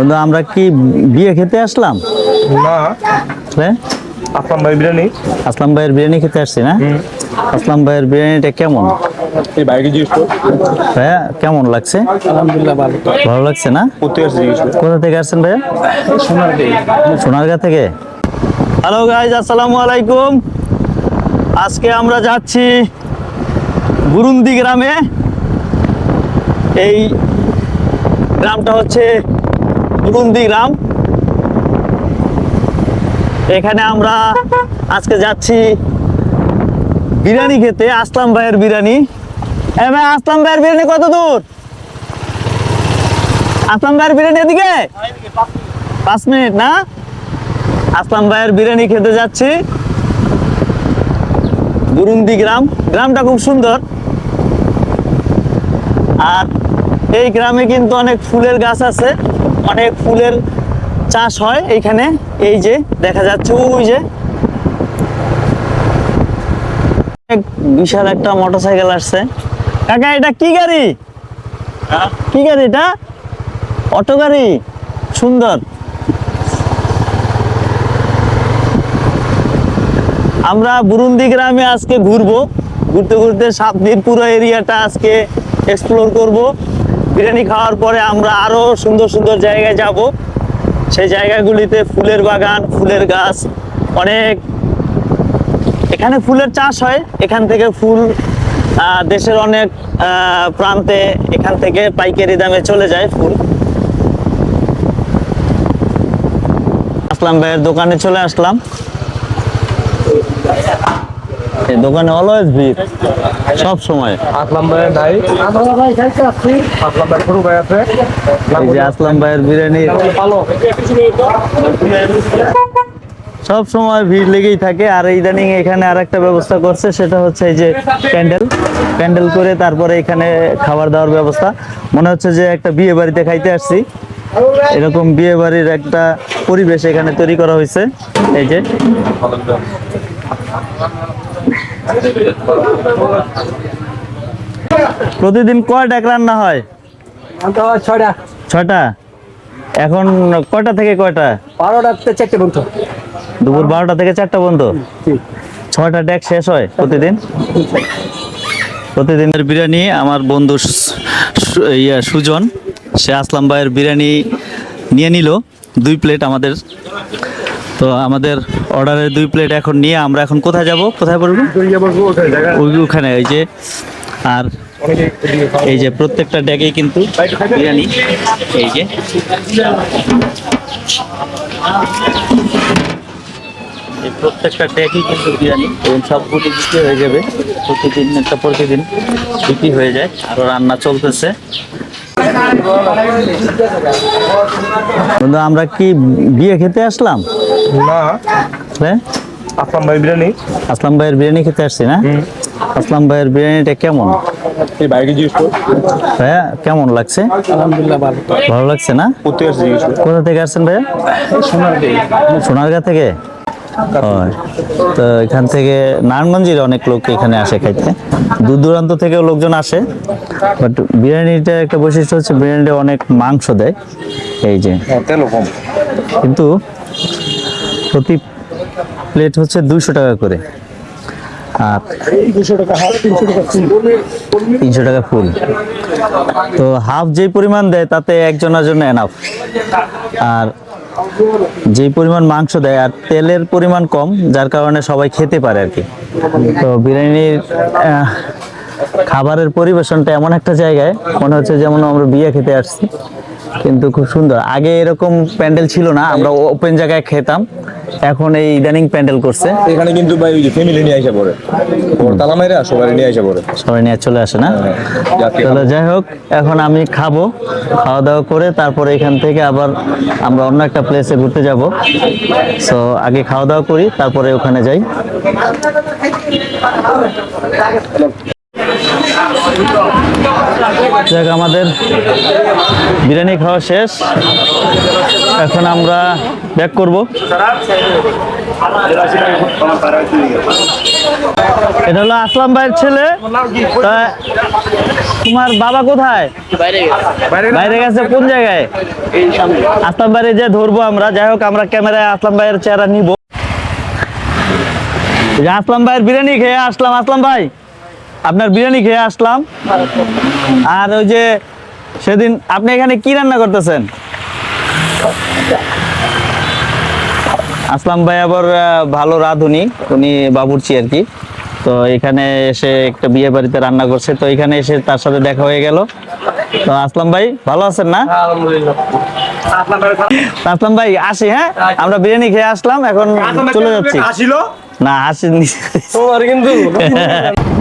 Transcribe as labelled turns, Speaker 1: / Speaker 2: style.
Speaker 1: বন্ধু আমরা কি বিয়ে খেতে আসলাম?
Speaker 2: না।
Speaker 1: হ্যাঁ?
Speaker 2: আসলাম ভাই বিরিয়ানি।
Speaker 1: আসলাম ভাইয়ের বিরিয়ানি খেতে আসছি না? আসলাম ভাইয়ের বিরিয়ানিটা কেমন?
Speaker 2: এই বাইকে জিজ্ঞেস
Speaker 1: ভাইয়া কেমন লাগছে?
Speaker 2: আলহামদুলিল্লাহ ভালো।
Speaker 1: ভালো লাগছে না? কোথা থেকে আসছেন ভাইয়া?
Speaker 2: সোনার দিই
Speaker 1: সোনারগাঁ থেকে? হ্যালো গাইজ আসসালামু আলাইকুম। আজকে আমরা যাচ্ছি বুরুন্দি গ্রামে। এই গ্রামটা হচ্ছে বুরুন্দি গ্রাম। এখানে আমরা আজকে যাচ্ছি বিরিয়ানি খেতে, আসলাম ভাইয়ের বিরিয়ানি। ভাই, আসলাম ভাইয়ের বিরিয়ানি কত দূর? আসলাম ভাইয়ের বিরিয়ানি এদিকে? পাঁচ মিনিট, না? আসলাম ভাইয়ের বিরিয়ানি খেতে যাচ্ছি। বুরুন্দি গ্রাম। গ্রামটা খুব সুন্দর। আর এই গ্রামে কিন্তু অনেক ফুলের গাছ আছে। অনেক ফুলের চাষ হয় এইখানে। এই যে দেখা যাচ্ছে ওই যে। বিশাল একটা মোটরসাইকেল আসছে। কাকা এটা কি গাড়ি? কি গাড়ি এটা? অটো গাড়ি? সুন্দর। আমরা বুরুন্দি গ্রামে আজকে ঘুরবো। ঘুরতে ঘুরতে সাত দিন পুরো এরিয়াটা আজকে এক্সপ্লোর করব। বিরিয়ানি খাওয়ার পরে আমরা আরও সুন্দর সুন্দর জায়গায় যাব। সেই জায়গাগুলিতে ফুলের বাগান, ফুলের গাছ, অনেক এখানে ফুলের চাষ হয়। এখান থেকে ফুল দেশের অনেক প্রান্তে এখান থেকে পাইকারি দামে চলে যায় ফুল। আসলাম ভাইয়ের দোকানে চলে আসলাম। এই দোকানে অলওয়েজ ভিড় সব সময়।
Speaker 2: আসলাম ভাই। নাই আসলাম ভাই ছোট ভাই আছে।
Speaker 1: এই যে আসলাম ভাইয়ের বিরিয়ানি। সব সময় ভিড় লেগেই থাকে আর ইদানিং এখানে আর একটা ব্যবস্থা করছে সেটা হচ্ছে এই যে প্যান্ডেল। প্যান্ডেল করে তারপরে এখানে খাবার দাওয়ার ব্যবস্থা। মনে হচ্ছে যে একটা বিয়ে বাড়িতে খাইতে আসছি। এরকম বিয়ে বাড়ির একটা পরিবেশ এখানে তৈরি করা হয়েছে। এই যে। প্রতিদিন কয় ডাক রান্না হয়?
Speaker 3: ছয়টা।
Speaker 1: ছয়টা? এখন কয়টা থেকে কয়টা?
Speaker 3: বারোটাতে চারটে বন্ধু
Speaker 1: দুপুর বারোটা থেকে চারটা পর্যন্ত? ছয়টা ডেক শেষ হয় প্রতিদিন? প্রতিদিনের বিরিয়ানি আমার বন্ধু ইয়া সুজন সে আসলাম ভাইয়ের বিরিয়ানি নিয়ে নিল দুই প্লেট আমাদের। তো আমাদের অর্ডারের দুই প্লেট এখন নিয়ে আমরা এখন কোথায় যাব? কোথায় ওই ওখানে, এই যে, আর এই যে প্রত্যেকটা ডেকেই কিন্তু বিরিয়ানি। এই যে। প্রত্যেকটা ট্যাগই কিন্তু বিরিয়ানি এবং সবগুলি বিক্রি হয়ে যাবে প্রতিদিন, একটা প্রতিদিন বিক্রি হয়ে যায়। আরও রান্না চলতেছে। বন্ধু আমরা কি বিয়ে খেতে আসলাম?
Speaker 2: না।
Speaker 1: হ্যাঁ
Speaker 2: আসলাম ভাই বিরিয়ানি।
Speaker 1: আসলাম ভাইয়ের বিরিয়ানি খেতে আসছি না? আসলাম ভাইয়ের বিরিয়ানিটা কেমন?
Speaker 2: এই বাইকে জিজ্ঞেস করো।
Speaker 1: ভাইয়া কেমন লাগছে?
Speaker 3: আলহামদুলিল্লাহ ভালো।
Speaker 1: ভালো লাগছে না? কোথা থেকে আসছেন ভাইয়া?
Speaker 3: সোনার দিই
Speaker 1: সোনারগাঁ থেকে? হয়। তো এখান থেকে নারায়ণগঞ্জের অনেক লোক এখানে আসে খাইতে। দূর দূরান্ত থেকেও লোকজন আসে বাট বিরিয়ানিটা একটা বৈশিষ্ট্য হচ্ছে বিরিয়ানিটা অনেক মাংস দেয় এই যে।
Speaker 2: হ্যাঁ
Speaker 1: কিন্তু প্রতি প্লেট হচ্ছে দুইশো টাকা করে। আর
Speaker 3: দুশো টাকা তিনশো টাকা ফুল।
Speaker 1: তিনশো টাকা ফুল। তো হাফ যেই পরিমাণ দেয় তাতে একজনের জন্য এনাফ আর যেই পরিমাণ মাংস দেয় আর তেলের পরিমাণ কম, যার কারণে সবাই খেতে পারে আর কি। তো বিরিয়ানির খাবারের পরিবেশনটা এমন একটা জায়গায়, মনে হচ্ছে যেমন আমরা বিয়ে খেতে আসছি, কিন্তু খুব সুন্দর। আগে এরকম প্যান্ডেল ছিল না, আমরা ওপেন জায়গায় খেতাম। এখন এই ইদানিং প্যান্ডেল করছে।
Speaker 2: এখানে কিন্তু ভাই ওই যে ফ্যামিলি নিয়ে আসা পড়ে। ওর তালা মাইরা সবাই নিয়ে আসা পড়ে।
Speaker 1: সবাই নিয়ে চলে আসে না?
Speaker 2: যাত্রী
Speaker 1: তাহলে যাই হোক এখন আমি খাব খাওয়া দাওয়া করে তারপরে এখান থেকে আবার আমরা অন্য একটা প্লেসে ঘুরতে যাব। সো আগে খাওয়া দাওয়া করি তারপরে ওখানে যাই। যাক আমাদের বিরিয়ানি খাওয়া শেষ। এখন আমরা ব্যাক করব। এটা হলো আসলাম ভাইয়ের ছেলে। তোমার বাবা কোথায়? বাইরে গেছে। কোন জায়গায়? আসলাম ভাইয়ের যে ধরবো আমরা। যাই হোক আমরা ক্যামেরায় আসলাম ভাইয়ের চেহারা নিব। আসলাম ভাইয়ের বিরিয়ানি খেয়ে আসলাম। আসলাম ভাই। আপনার বিরিয়ানি খেয়ে আসলাম। আর ওই যে সেদিন আপনি এখানে কি রান্না করতেছেন? আসলাম ভাই আবার ভালো রাঁধুনি উনি বাবুর্চি আর কি। তো এখানে এসে একটা বিয়ে বাড়িতে রান্না করছে তো এখানে এসে তার সাথে দেখা হয়ে গেল। তো আসলাম ভাই ভালো আছেন না? আসলাম ভাই আসি হ্যাঁ? আমরা বিরিয়ানি খেয়ে আসলাম এখন চলে যাচ্ছি।
Speaker 2: আসিল?
Speaker 1: না আসেনি।
Speaker 2: তোমার কিন্তু